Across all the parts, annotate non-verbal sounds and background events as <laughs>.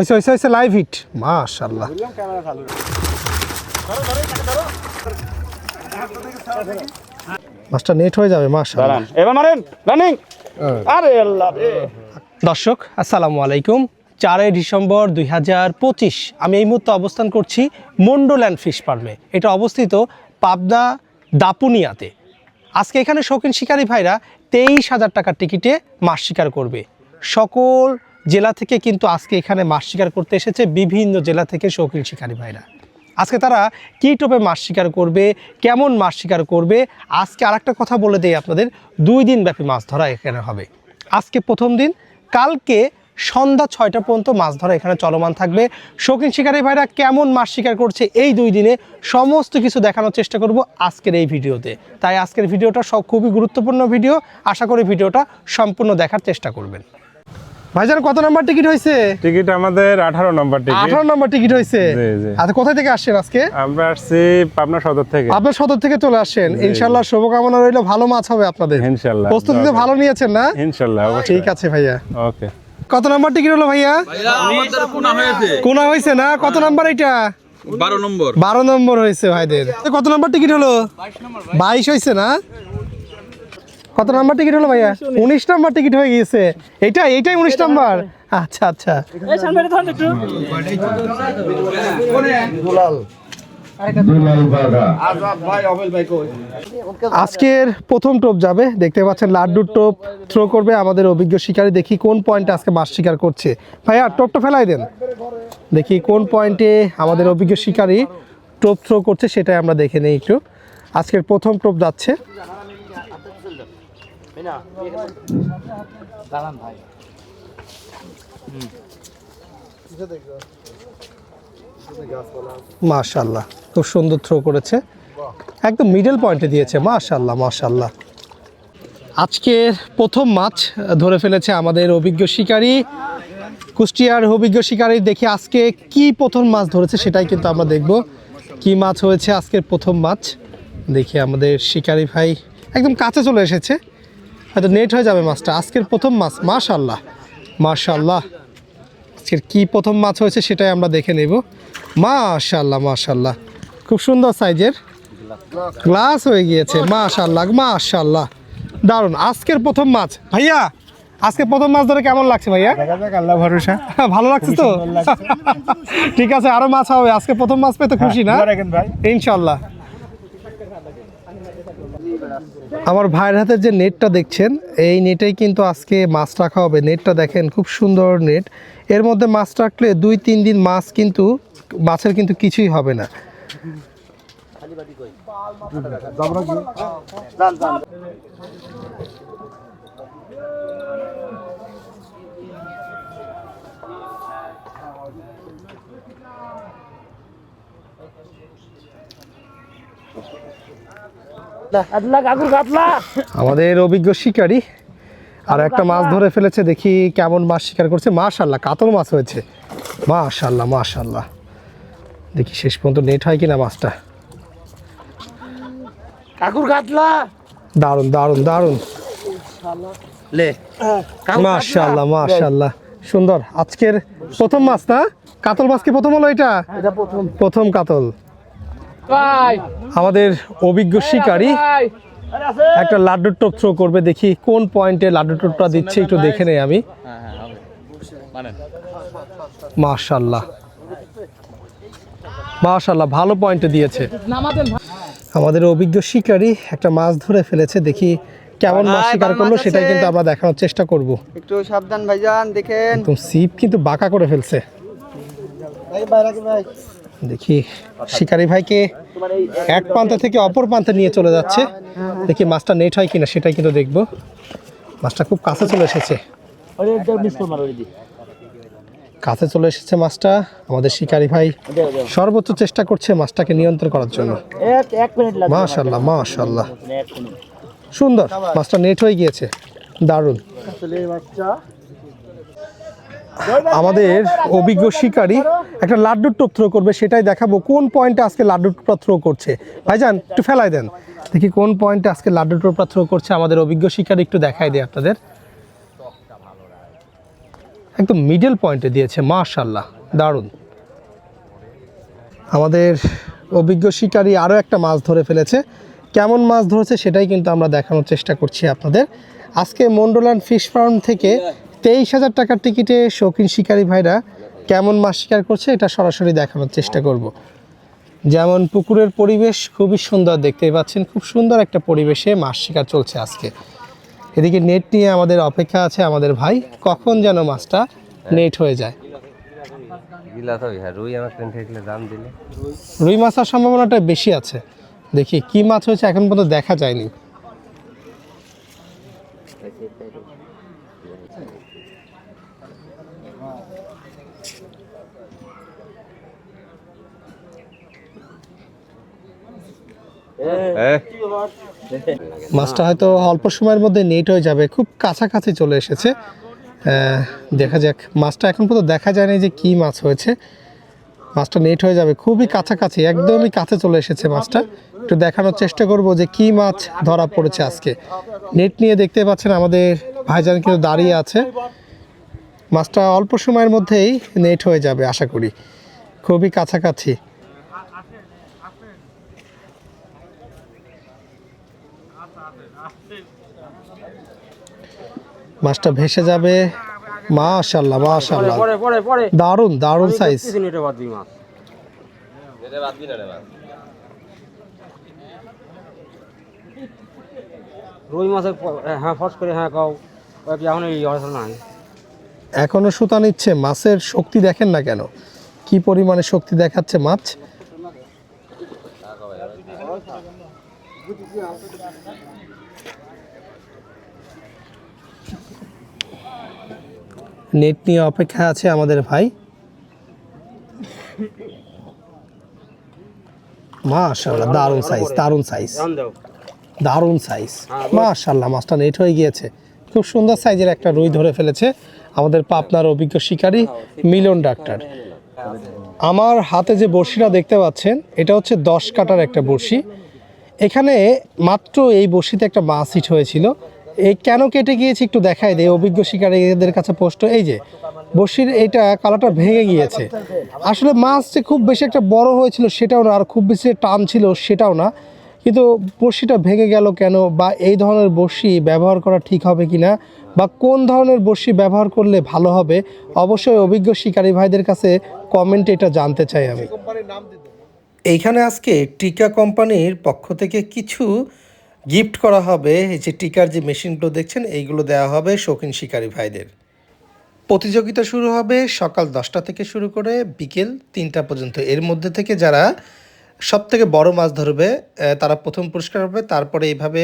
হয়েছে হয়েছে হয়েছে লাইভ হিট মাশাল্লাহ মাছটা নেট হয়ে যাবে মাশাল্লাহ দাঁড়ান এবার মারেন রানিং আরে আল্লাহ দর্শক আসসালামু আলাইকুম। চারই ডিসেম্বর দুই হাজার পঁচিশ আমি এই মুহূর্তে অবস্থান করছি মন্ডোল্যান্ড ফিশ ফার্মে। এটা অবস্থিত পাবনা দাপুনিয়াতে। আজকে এখানে শৌখিন শিকারী ভাইরা তেইশ হাজার টাকার টিকিটে মাছ শিকার করবে। সকল জেলা থেকে কিন্তু আজকে এখানে মাছ শিকার করতে এসেছে বিভিন্ন জেলা থেকে শৌখিন শিকারী ভাইরা। আজকে তারা কী টোপে মাছ শিকার করবে, কেমন মাছ শিকার করবে, আজকে আরেকটা কথা বলে দেয় আপনাদের, দুই দিন ব্যাপী মাছ ধরা এখানে হবে। আজকে প্রথম দিন, কালকে সন্ধ্যা ছয়টা পর্যন্ত মাছ ধরা এখানে চলমান থাকবে। শৌখিন শিকারী ভাইরা কেমন মাছ শিকার করছে এই দুই দিনে সমস্ত কিছু দেখানোর চেষ্টা করব আজকের এই ভিডিওতে। তাই আজকের ভিডিওটা সব খুবই গুরুত্বপূর্ণ ভিডিও। আশা করি ভিডিওটা সম্পূর্ণ দেখার চেষ্টা করবেন। ভাইজান কত নাম্বার টিকিট হয়েছে? টিকিট আমাদের আঠারো নম্বর টিকিট। আঠারো নম্বর টিকিট হয়েছে। আচ্ছা কোথায় থেকে আসছেন আজকে? আমরা আসছি পাবনা সদর থেকে। আপনার সদর থেকে চলে আসছেন। ইনশাল্লাহ শুভকামনা রইল ভালো মাছ হবে আপনাদের। ইনশাল্লাহ প্রস্তুতি তো ভালো নিয়েছেন না? ইনশাল্লাহ ঠিক আছে ভাইয়া। ওকে। কত নাম্বার টিকিট হলো ভাইয়া? আমাদের কোনা হয়েছে। কোনা হয়েছে না? কত নাম্বার এটা? বারো নম্বর। বারো নম্বর হয়েছে ভাইদের। কত নাম্বার টিকিট হলো? বাইশ হয়েছে না? কত নাম্বার টিকিট হলো ভাইয়া? উনিশ নাম্বার টিকিট হয়ে গিয়েছে। এটা এইটাই উনিশ নাম্বার? আচ্ছা আচ্ছা। আজকের প্রথম টোপ যাবে। দেখতে পাচ্ছেন লাড্ডুর টোপ থ্রো করবে আমাদের অভিজ্ঞ শিকারী। দেখি কোন পয়েন্টে আজকে মাছ শিকার করছে। ভাইয়া টোপটা ফেলাই দেন। দেখি কোন পয়েন্টে আমাদের অভিজ্ঞ শিকারী টোপ থ্রো করছে সেটাই আমরা দেখে নিই একটু। আজকের প্রথম টোপ যাচ্ছে। মাশাল্লাহ খুব সুন্দর থ্রো করেছে। একদম মিডল পয়েন্টে দিয়েছে মাশাল্লাহ মাশাল্লাহ আজকের প্রথম মাছ ধরে ফেলেছে আমাদের অভিজ্ঞ শিকারী। কুষ্টিয়ার অভিজ্ঞ শিকারী দেখি আজকে কি প্রথম মাছ ধরেছে সেটাই কিন্তু আমরা দেখব। কি মাছ হয়েছে আজকের প্রথম মাছ দেখি আমাদের শিকারী ভাই একদম কাছে চলে এসেছে। হয়তো নেট হয়ে যাবে মাছটা। আজকের প্রথম মাছ মাশাল্লাহ মাশাল্লাহ আজকের কি প্রথম মাছ হয়েছে সেটাই আমরা দেখে নেব। মাশাল্লাহ মাশাল্লাহ খুব সুন্দর সাইজের গ্লাস হয়ে গিয়েছে মাশাল্লাহ মাশাল্লাহ দারুণ আজকের প্রথম মাছ। ভাইয়া আজকে প্রথম মাছ ধরে কেমন লাগছে ভাইয়া? আল্লাহ ভরসা। ভালো লাগছে তো? ঠিক আছে আরও মাছ হবে আজকে প্রথম মাছ পেয়ে তো খুশি না? ইনশাল্লাহ আমার ভাইয়ের হাতে যে নেটটা দেখছেন, এই নেটেই কিন্তু আজকে মাছ রাখা হবে। নেটটা দেখেন, খুব সুন্দর নেট। এর মধ্যে মাছ রাখলে দুই, তিন দিন মাছ কিন্তু, মাছের কিন্তু কিছুই হবে না। আমাদের অভিজ্ঞ শিকারী। আর একটা মাছ ধরে ফেলেছে দেখি কেমন মাছ শিকার করছে। মাশাল্লাহ কাতল মাছ হয়েছে। মাশাল্লাহ মাশাল্লাহ দেখি শেষ পর্যন্ত নেট হয় কিনা মাছটা। কাকুর কাতলা দারুণ দারুণ দারুণ। লে মাশাল্লাহ মাশাল্লাহ সুন্দর আজকের প্রথম মাছ না? কাতল মাছ কি প্রথম হলো এটা? এটা প্রথম। প্রথম কাতল। আমাদের অভিজ্ঞ শিকারী একটা লাড্ডুর টোপ থ্রো করবে দেখি কোন পয়েন্টে লাড্ডুর টোপটা দিচ্ছে একটু দেখে নেই আমি। মাশাল্লাহ মাশাল্লাহ ভালো পয়েন্টে দিয়েছে। আমাদের অভিজ্ঞ শিকারী একটা মাছ ধরে ফেলেছে দেখি কেমন মাছ শিকার করল সেটাই কিন্তু আমরা দেখানোর চেষ্টা করব। একটু সাবধান ভাইজান দেখেন। একদম সিপ কিন্তু বাঁকা করে ফেলছে। দেখি শিকারি ভাইকে এক প্রান্ত থেকে অপর প্রান্তে নিয়ে চলে যাচ্ছে। দেখি মাছটা নেট হয় কিনা সেটাই কিন্তু দেখব। মাছটা খুব কাছে চলে এসেছে। কাছে চলে এসেছে মাছটা। আমাদের শিকারি ভাই সর্বোচ্চ চেষ্টা করছে মাছটাকে নিয়ন্ত্রণ করার জন্য। মাশাল্লাহ মাশাল্লাহ সুন্দর মাছটা নেট হয়ে গিয়েছে। দারুণ। আমাদের অভিজ্ঞ শিকারী একটা লাড্ডুর টোপ থ্রো করবে, সেটাই দেখাবো। কোন পয়েন্টে আজকে লাড্ডুর টোপটা থ্রো করছে? ভাইজান, একটু ফেলাই দেন। দেখি কোন পয়েন্টে আজকে লাড্ডুর টোপটা থ্রো করছে আমাদের অভিজ্ঞ শিকারী, একটু দেখাই দিই আপনাদের। একদম মিডল পয়েন্টে দিয়েছে মাশাল্লাহ দারুণ। আমাদের অভিজ্ঞ শিকারী আরও একটা মাছ ধরে ফেলেছে। কেমন মাছ ধরেছে সেটাই কিন্তু আমরা দেখানোর চেষ্টা করছি আপনাদের। আজকে মন্ডলান ফিশ ফার্ম থেকে তেইশ হাজার টাকার টিকিটে শৌখিন শিকারী ভাইরা কেমন মাছ শিকার করছে এটা সরাসরি দেখানোর চেষ্টা করব। যেমন পুকুরের পরিবেশ খুবই সুন্দর দেখতে পাচ্ছেন খুব সুন্দর একটা পরিবেশে মাছ শিকার চলছে আজকে। এদিকে নেট নিয়ে আমাদের অপেক্ষা আছে আমাদের ভাই কখন যেন মাছটা নেট হয়ে যায়। হ্যাঁ রুই আমার ট্রেন থেকে দাম দিলে। রুই মাছ হওয়ার সম্ভাবনাটা বেশি আছে। দেখি কি মাছ হয়েছে এখন পর্যন্ত দেখা যায়নি। মাছটা হয়তো অল্প সময়ের মধ্যে নেট হয়ে যাবে, খুব কাছাকাছি চলে এসেছে। দেখা যাক, মাছটা এখন পর্যন্ত দেখা যায়নি যে কি মাছ হয়েছে। মাছটা নেট হয়ে যাবে, খুবই কাছাকাছি, একদমই কাছে চলে এসেছে মাছটা। একটু দেখানোর চেষ্টা করব যে কি মাছ ধরা পড়েছে আজকে। নেট নিয়ে দেখতে পাচ্ছেন আমাদের ভাইজান কিন্তু দাঁড়িয়ে আছে। মাছটা অল্প সময়ের মধ্যেই নেট হয়ে যাবে আশা করি। খুবই কাছাকাছি। মাছটা ভেসে যাবে। মাশাল্লাহ মাশাল্লাহ। দারুণ দারুণ সাইজ রুই মাছের হ্যাঁ ফস করে হ্যাঁ কাও কয়েক এখন এই নাই। এখনও সুতা নিচ্ছে মাছের শক্তি দেখেন না কেন? কি পরিমাণে শক্তি দেখাচ্ছে মাছ? নেট নিয়ে অপেক্ষা আছে আমাদের ভাই। মাশাল্লাহ দারুণ সাইজ দারুণ সাইজ দারুণ সাইজ মাশাল্লাহ মাছটা নেট হয়ে গিয়েছে। খুব সুন্দর সাইজের একটা রুই ধরে ফেলেছে আমাদের পাপনার অভিজ্ঞ শিকারী মিলন ডাক্তার। আমার হাতে যে বড়শিটা দেখতে পাচ্ছেন, এটা হচ্ছে দশ কাটার একটা বড়শি। এখানে মাত্র এই বড়শিতে একটা মাছ হিট হয়েছিল। এই কেন কেটে গিয়েছে একটু দেখাই দেয় অভিজ্ঞ শিকারীদের কাছে পোস্ট এই যে, বড়শির এইটা কালাটা ভেঙে গিয়েছে। আসলে মাছ যে খুব বেশি একটা বড় হয়েছিল সেটাও না, আর খুব বেশি টান ছিল সেটাও না। কিন্তু বড়শিটা ভেঙে গেল কেন? বা এই ধরনের বড়শি ব্যবহার করা ঠিক হবে কি না বা কোন ধরনের বড়শি ব্যবহার করলে ভালো হবে? অবশ্যই অভিজ্ঞ শিকারী ভাইদের কাছে কমেন্টে এটা জানতে চাই আমি। এইখানে আজকে টিকা কোম্পানির পক্ষ থেকে কিছু গিফট করা হবে। এই যে টিকার যে মেশিনগুলো দেখছেন, এইগুলো দেওয়া হবে শৌখিন শিকারী ভাইদের। প্রতিযোগিতা শুরু হবে সকাল দশটা থেকে শুরু করে বিকেল তিনটা পর্যন্ত। এর মধ্যে থেকে যারা সব থেকে বড় মাছ ধরবে তারা প্রথম পুরস্কার হবে তারপরে এইভাবে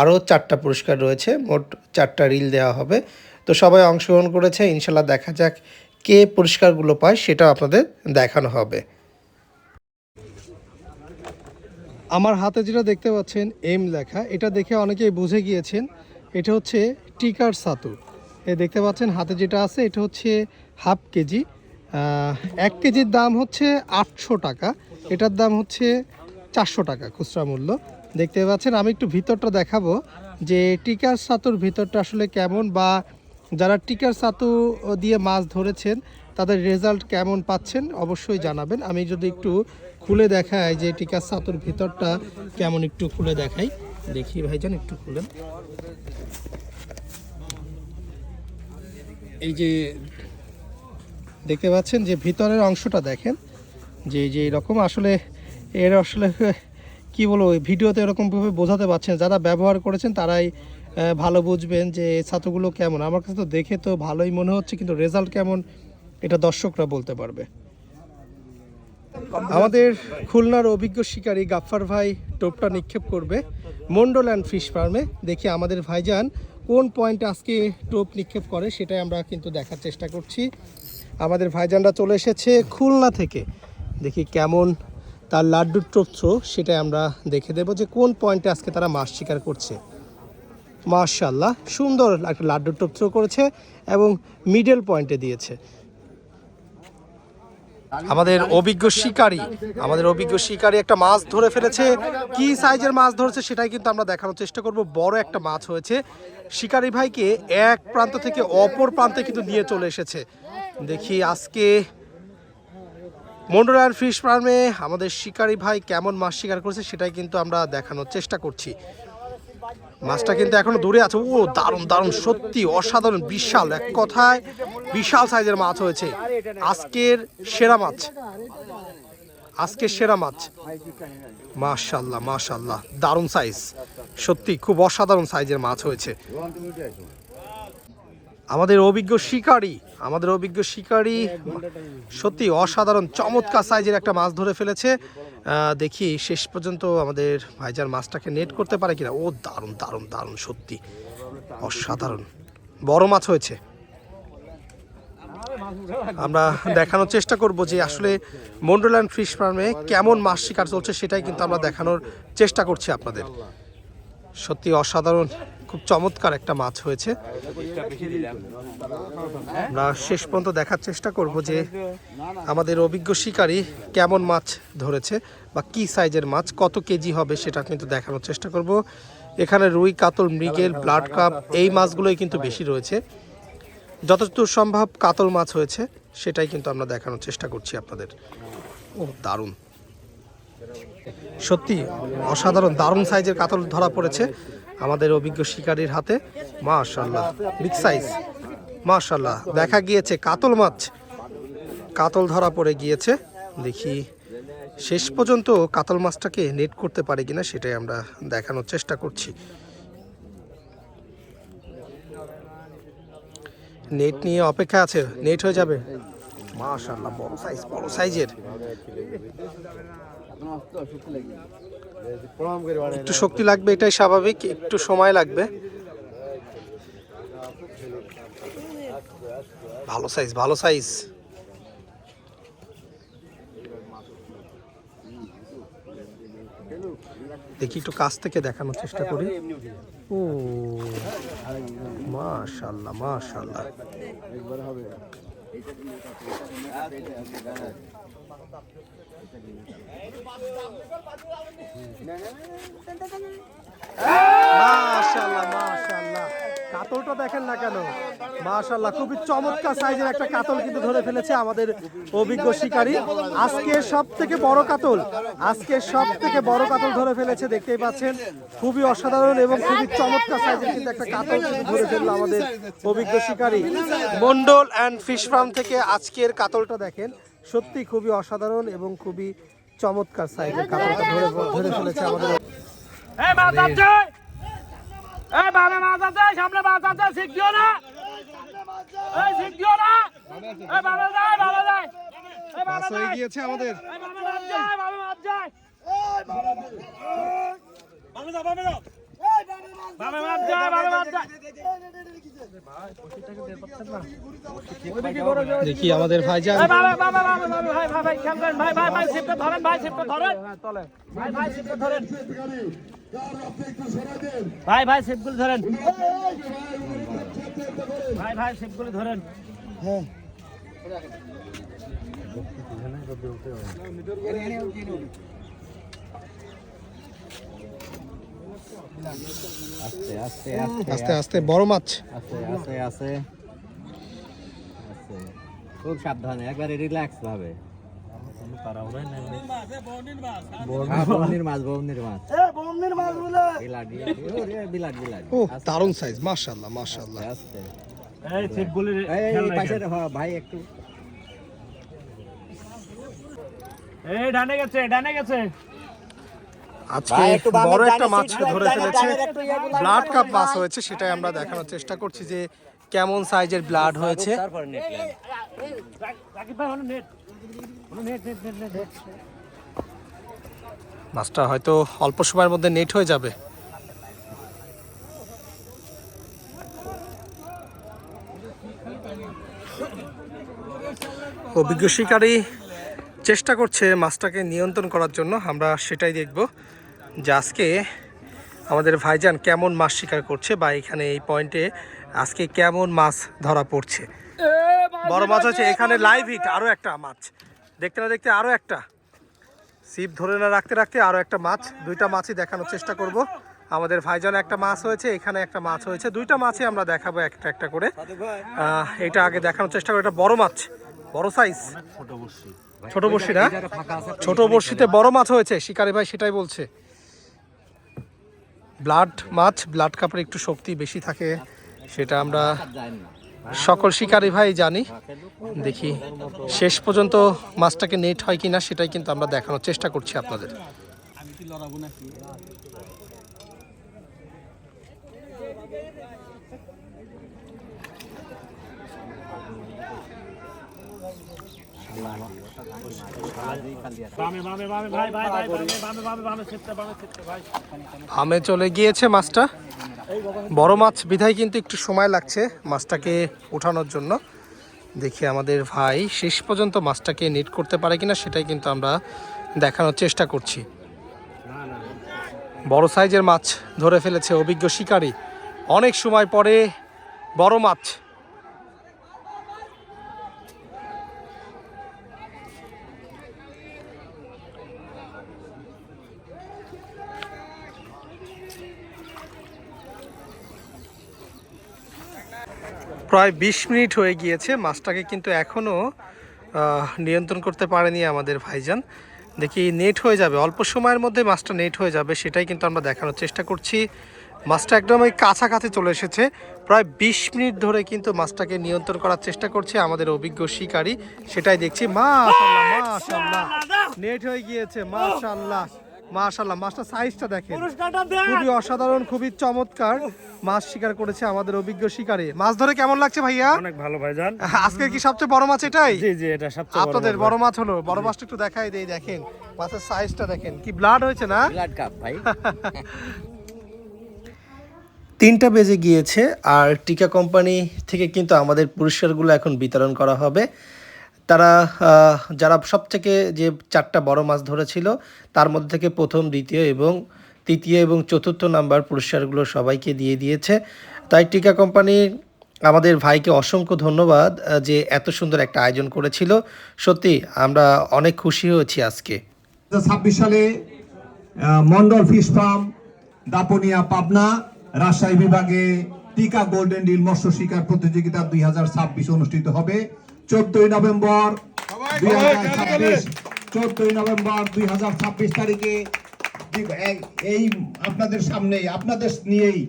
আরও চারটা পুরস্কার রয়েছে, মোট চারটা রিল দেওয়া হবে। তো সবাই অংশগ্রহণ করেছে, ইনশাল্লাহ দেখা যাক কে পুরস্কারগুলো পায় সেটা আপনাদের দেখানো হবে। আমার হাতে যেটা দেখতে পাচ্ছেন, এম লেখা। এটা দেখে অনেকেই বুঝে গিয়েছেন, এটা হচ্ছে টিকার সাতু এ দেখতে পাচ্ছেন, হাতে যেটা আছে, এটা হচ্ছে হাফ কেজি। এক কেজির দাম হচ্ছে আটশো টাকা। এটার দাম হচ্ছে চারশো টাকা খুচরা মূল্য। দেখতে পাচ্ছেন, আমি একটু ভিতরটা দেখাবো যে টিকার সাতুর ভিতরটা আসলে কেমন বা যারা টিকার সাতু দিয়ে মাছ ধরেছেন, তাদের রেজাল্ট কেমন পাচ্ছেন অবশ্যই জানাবেন। আমি যদি একটু খুলে দেখাই যে টিকার সাতুর ভিতরটা কেমন একটু খুলে দেখাই। দেখি ভাইজান, একটু খুলেন। এই যে দেখতে পাচ্ছেন যে ভিতরের অংশটা দেখেন যে যে এরকম আসলে এর আসলে, কি বলব ভিডিওতে এরকমভাবে বোঝাতে পারছেন যারা ব্যবহার করেছেন তারাই ভালো বুঝবেন যে ছাতুগুলো কেমন। আমার কাছে তো দেখে তো ভালোই মনে হচ্ছে, কিন্তু রেজাল্ট কেমন এটা দর্শকরা বলতে পারবে। আমাদের খুলনার অভিজ্ঞ শিকারী গাফফার ভাই টোপটা নিক্ষেপ করবে মন্ডল অ্যান্ড ফিশ ফার্মে। দেখি আমাদের ভাইজান কোন পয়েন্টে আজকে টোপ নিক্ষেপ করে, সেটাই আমরা কিন্তু দেখার চেষ্টা করছি। আমাদের ভাইজানরা চলে এসেছে খুলনা থেকে। দেখি কেমন তার লাড্ডুর টোপ সেটাই আমরা দেখে দেবো যে কোন পয়েন্টে আজকে তারা মাছ শিকার করছে। মার্শাল্লাহ সুন্দর একটা লাড্ডুর টোপথ্রো করেছে এবং মিডল পয়েন্টে দিয়েছে। আমাদের অভিজ্ঞ শিকারী, আমাদের অভিজ্ঞ শিকারী একটা মাছ ধরে ফেলেছে। কি সাইজের মাছ ধরেছে সেটাই কিন্তু আমরা দেখানোর চেষ্টা করব। বড় একটা মাছ হয়েছে। শিকারি ভাইকে এক প্রান্ত থেকে অপর প্রান্তে কিন্তু নিয়ে চলে এসেছে। দেখি আজকে মন্ডলার ফিশ ফার্মে আমাদের শিকারি ভাই কেমন মাছ শিকার করেছে সেটাই কিন্তু আমরা দেখানোর চেষ্টা করছি। মাছটা কিন্তু এখনও দূরে আছে। ও, দারুণ দারুণ, সত্যি অসাধারণ, বিশাল, এক কথায় বিশাল সাইজের মাছ হয়েছে। আজকের সেরা মাছ। আজকের সেরা মাছ। মাশাল্লাহ মাশাল্লাহ, দারুণ সাইজ সত্যি খুব অসাধারণ সাইজের মাছ হয়েছে। আমাদের অভিজ্ঞ শিকারী, আমাদের অভিজ্ঞ শিকারী সত্যি অসাধারণ, চমৎকার সাইজের একটা মাছ ধরে ফেলেছে। দেখি শেষ পর্যন্ত আমাদের ভাইজান মাছটাকে নেট করতে পারে কিনা। ও দারুণ দারুণ দারুণ, সত্যি অসাধারণ। বড় মাছ হয়েছে। আমরা দেখানোর চেষ্টা করব যে আসলে মন্ডলান ফিশ ফার্মে কেমন মাছ শিকার চলছে, সেটাই কিন্তু আমরা দেখানোর চেষ্টা করছি আপনাদের। সত্যি অসাধারণ। খুব চমৎকার একটা মাছ হয়েছে। আমরা শেষ পর্যন্ত দেখার চেষ্টা করব যে আমাদের অভিজ্ঞ শিকারী কেমন মাছ ধরেছে বা কি সাইজের মাছ, কত কেজি হবে সেটা কিন্তু দেখানোর চেষ্টা করব। এখানে রুই, কাতল, মৃগেল, ব্লাড কাপ, এই মাছগুলোই কিন্তু বেশি রয়েছে। যতদূর সম্ভব কাতল মাছ হয়েছে, সেটাই কিন্তু আমরা দেখানোর চেষ্টা করছি আপনাদের। ও, দারুণ। সত্যি, অসাধারণ, দারুণ সাইজের কাতল ধরা পড়েছে। আমাদের অভিজ্ঞ শিকারীর হাতে। মাশাল্লাহ বিগ সাইজ মাশাল্লাহ দেখা গিয়েছে কাতল মাছ। কাতল ধরা পড়ে গিয়েছে। দেখি, শেষ পর্যন্ত কাতল মাছটাকে নেট করতে পারে কিনা সেটাই আমরা দেখানোর চেষ্টা করছি। নেট নিয়ে অপেক্ষা আছে নেট হয়ে যাবে। মাশাল্লাহ বড় সাইজ বড় সাইজের একটু শক্তি লাগবে, এটাই স্বাভাবিক, একটু সময় লাগবে। ভালো সাইজ ভালো সাইজ দেখি একটু কাছ থেকে দেখানোর চেষ্টা করি। ও, মাশাল্লাহ মাশাল্লাহ। কাতলটা দেখেন না কেন? মাশাআল্লাহ, খুবই চমৎকার সাইজের একটা কাতল কিন্তু ধরে ফেলেছে আমাদের অভিজ্ঞ শিকারী। আজকে সব থেকে বড় কাতল, আজকে সব থেকে বড় কাতল ধরে ফেলেছে, দেখতেই পাচ্ছেন। খুবই অসাধারণ এবং খুবই চমৎকার সাইজের কিন্তু একটা কাতল কিন্তু ধরে ফেলল আমাদের অভিজ্ঞ শিকারী। মন্ডল অ্যান্ড ফিশ ফার্ম থেকে আজকের কাতলটা দেখেন। সত্যি খুবই অসাধারণ এবং খুবই চমৎকার সাইজের কাতলটা ধরে ধরে ফেলেছে আমাদের। এই মাছ আছে এই বামে মাছ আছে সামনে মাছ আছে শিখ দিও না! এই শিখ দিও না! এই বামে যায় বামে যায়! এই বামে হয়ে গিয়েছে আমাদের। এই বামে মাছ যায় বামে মাছ যায়! বামে বামে বামে মাছ বামে মাছ যায় দেখি আমাদের ভাই ভাই ভাই ভাই ভাই ভাই শিপটা ধরেন ভাই শিপটা ধরেন। ভাই ভাই শিপটা ধরেন। ভাই শিপগুলো ধরেন আস্তে আস্তে বড় মাছ। আছে আছে আছে খুব সাবধানে একবারে রিল্যাক্স ভাবে। হ্যাঁ, বৌনির মাছ বৌনির মাছ। বিলাট বিলাট ওরে, বিলাট বিলাট। ও দারুণ সাইজ মাশাআল্লাহ মাশাআল্লাহ। আস্তে এই শিপগুলি এই, এই পাশের হ, ভাই একটু। এই ডানে গেছে ডানে গেছে। আজকে বড় একটা মাছ ধরে ফেলেছে। Blood carp. মাছ হয়েছে সেটাই আমরা দেখানোর চেষ্টা করছি যে কেমন সাইজের ব্লাড হয়েছে। মাছটা হয়তো অল্প সময়ের মধ্যে নেট হয়ে যাবে। অভিজ্ঞ শিকারী চেষ্টা করছে মাছটাকে নিয়ন্ত্রণ করার জন্য আমরা সেটাই দেখব। যে আজকে আমাদের ভাইজান কেমন মাছ শিকার করছে বা এখানে এই পয়েন্টে আজকে কেমন মাছ ধরা পড়ছে? বড় মাছ হচ্ছে এখানে লাইভ হিট আরও একটা মাছ। দেখতে না দেখতে আরও একটা। সিপ ধরে না রাখতে রাখতে আরও একটা মাছ। দুইটা মাছই দেখানোর চেষ্টা করব। আমাদের ভাইজান একটা মাছ হয়েছে এখানে একটা মাছ হয়েছে। দুইটা মাছই আমরা দেখাবো একটা একটা করে। এটা আগে দেখানোর চেষ্টা করব। এটা বড় মাছ বড় সাইজ ছোট বড়শি না? ছোট বড়শিতে বড় মাছ হয়েছে শিকারি ভাই সেটাই বলছে। ব্লাড মাছ, ব্লাড কাপড়ে একটু শক্তি বেশি থাকে, সেটা আমরা সকল শিকারী ভাই জানি। দেখি, শেষ পর্যন্ত মাছটাকে নেট হয় কি না সেটাই কিন্তু আমরা দেখানোর চেষ্টা করছি আপনাদের বামে বামে বামে ভাই ভাই ভাই বামে বামে বামে বামে ছিটতে বামে ছিটতে ভাই আমে চলে গিয়েছে মাছটা। বড় মাছ, বিধায় কিন্তু একটু সময় লাগছে মাছটাকে ওঠানোর জন্য। দেখি আমাদের ভাই শেষ পর্যন্ত মাছটাকে নেট করতে পারে কিনা, সেটাই কিন্তু আমরা দেখানোর চেষ্টা করছি। বড় সাইজের মাছ ধরে ফেলেছে অভিজ্ঞ শিকারী। অনেক সময় পরে বড় মাছ প্রায় বিশ মিনিট হয়ে গিয়েছে। মাছটাকে কিন্তু এখনও নিয়ন্ত্রণ করতে পারেনি আমাদের ভাইজান। দেখি নেট হয়ে যাবে। অল্প সময়ের মধ্যে মাছটা নেট হয়ে যাবে সেটাই কিন্তু আমরা দেখানোর চেষ্টা করছি। মাছটা একদম ওই কাছাকাছি চলে এসেছে। প্রায় বিশ মিনিট ধরে কিন্তু মাছটাকে নিয়ন্ত্রণ করার চেষ্টা করছে আমাদের অভিজ্ঞ শিকারী। সেটাই দেখছি। মাশাল্লাহ নেট হয়ে গিয়েছে মাশাল্লাহ মাশাল্লাহ মাছটা সাইজটা দেখেন। খুবই অসাধারণ খুবই চমৎকার। মাছ শিকার করেছে আমাদের অভিজ্ঞ শিকারে। মাছ ধরে কেমন লাগছে ভাইয়া? অনেক ভালো ভাইজান। আজকে কি সবচেয়ে বড় মাছ এটাই? জি জি এটা সবচেয়ে বড় আপনাদের বড় মাছ হলো। বড় মাছটা একটু দেখাই দেই দেখেন। মাছের সাইজটা দেখেন। কি ব্লাড হয়েছে না? ব্লাড কাপ ভাই। <laughs> তিনটা বেজে গিয়েছে আর টিকা কোম্পানি থেকে কিন্তু আমাদের পুরস্কারগুলো এখন বিতরণ করা হবে। তারা যারা সব থেকে যে চারটা বড় মাছ ধরেছিল, তার মধ্যে থেকে প্রথম, দ্বিতীয় এবং তৃতীয় এবং চতুর্থ নাম্বার পুরস্কারগুলো সবাইকে দিয়ে দিয়েছে। তাই টিকা কোম্পানি আমাদের ভাইকে অসংখ্য ধন্যবাদ যে এত সুন্দর একটা আয়োজন করেছিল। সত্যি, আমরা অনেক খুশি হয়েছি আজকে। ছাব্বিশ সালে মন্ডল ফিশ ফার্ম, দাপনিয়া পাবনা, রাজশাহী বিভাগে টিকা গোল্ডেন ডিল মৎস্য শিকার প্রতিযোগিতা দুই হাজার ছাব্বিশ অনুষ্ঠিত হবে। চোদ্দই নভেম্বর দুই চোদ্দই নভেম্বর দুই হাজার ছাব্বিশ তারিখে এই আপনাদের সামনে আপনাদের নিয়েই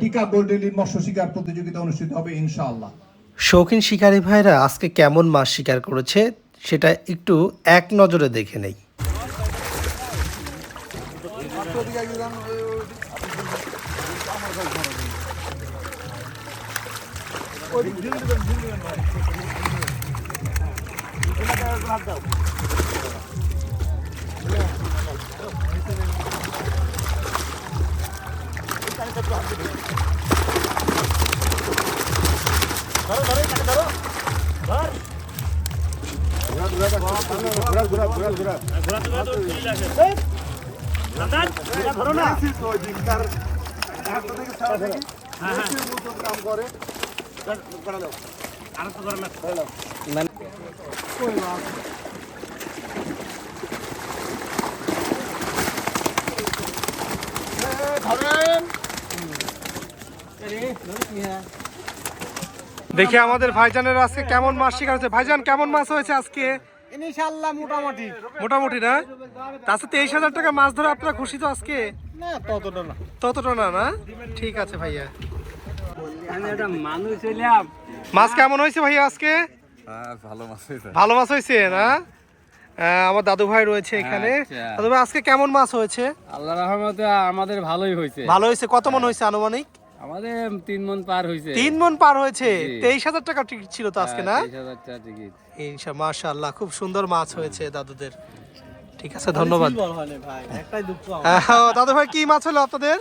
টিকা গোল্ডেন ডিল মৎস্য শিকার প্রতিযোগিতা অনুষ্ঠিত হবে ইনশাআল্লাহ। শৌখিন শিকারী ভাইরা আজকে কেমন মাছ শিকার করেছে সেটা একটু এক নজরে দেখে নেই। ধরো না দেখি আমাদের ভাইজানের আজকে কেমন মাছ শিকার হয়েছে। ভাইজান কেমন মাছ হয়েছে আজকে? ইনশাআল্লাহ মোটামুটি। মোটামুটি না? তাতে তেইশ হাজার টাকা মাছ ধরে আপনারা খুশি তো আজকে? না ততটা না। ততটা না না? ঠিক আছে ভাইয়া আমি একটা মানুষ ছিলাম মাছ কেমন হয়েছে ভাইয়া আজকে? ভালো মাছ হয়েছে। ভালো মাছ হয়েছে না? আমার দাদু ভাই রয়েছে এখানে। আচ্ছা। দাদু ভাই আজকে কেমন মাছ হয়েছে? আল্লাহ রহমতে আমাদের ভালোই হয়েছে। ভালো হয়েছে? কত মন হয়েছে আনুমানিক? আমাদের তিন মন পার হয়েছে। তিন মন পার হয়েছে? হ্যাঁ, তেইশ হাজার টাকা টিকিট ছিল তো আজকে না? তেইশ হাজার ইনশা মাশাআল্লাহ খুব সুন্দর মাছ হয়েছে দাদুদের। ঠিক আছে ধন্যবাদ। ভাই একটাই দুঃখ আহ, দাদু ভাই কি মাছ হলো আপনাদের?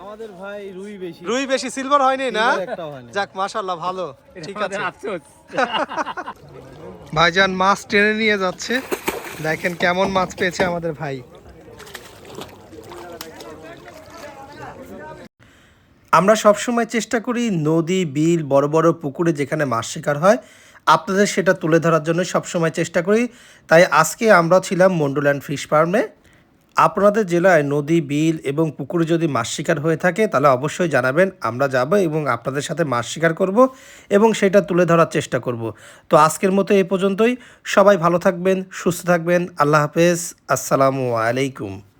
আমাদের ভাই রুই বেশি। রুই বেশি সিলভার হয়নি না? যাক মাশাআল্লাহ ভালো। ঠিক আছে। আফসোস। ভাইজান মাছ টেনে নিয়ে যাচ্ছে। দেখেন কেমন মাছ পেয়েছে আমাদের ভাই। আমরা সবসময় চেষ্টা করি নদী বিল বড় বড় পুকুরে যেখানে মাছ শিকার হয় আপনাদের সেটা তুলে ধরার জন্য সবসময় চেষ্টা করি। তাই আজকে আমরা ছিলাম মন্ডল অ্যান্ড ফিশ ফার্মে। আপনাদের জেলায় নদী, বিল এবং পুকুরে যদি মাছ শিকার হয়ে থাকে, তাহলে অবশ্যই জানাবেন। আমরা যাব এবং আপনাদের সাথে মাছ শিকার করব এবং সেটা তুলে ধরার চেষ্টা করব। তো আজকের মতো এ পর্যন্তই। সবাই ভালো থাকবেন, সুস্থ থাকবেন। আল্লাহ হাফেজ। আসসালামু আলাইকুম।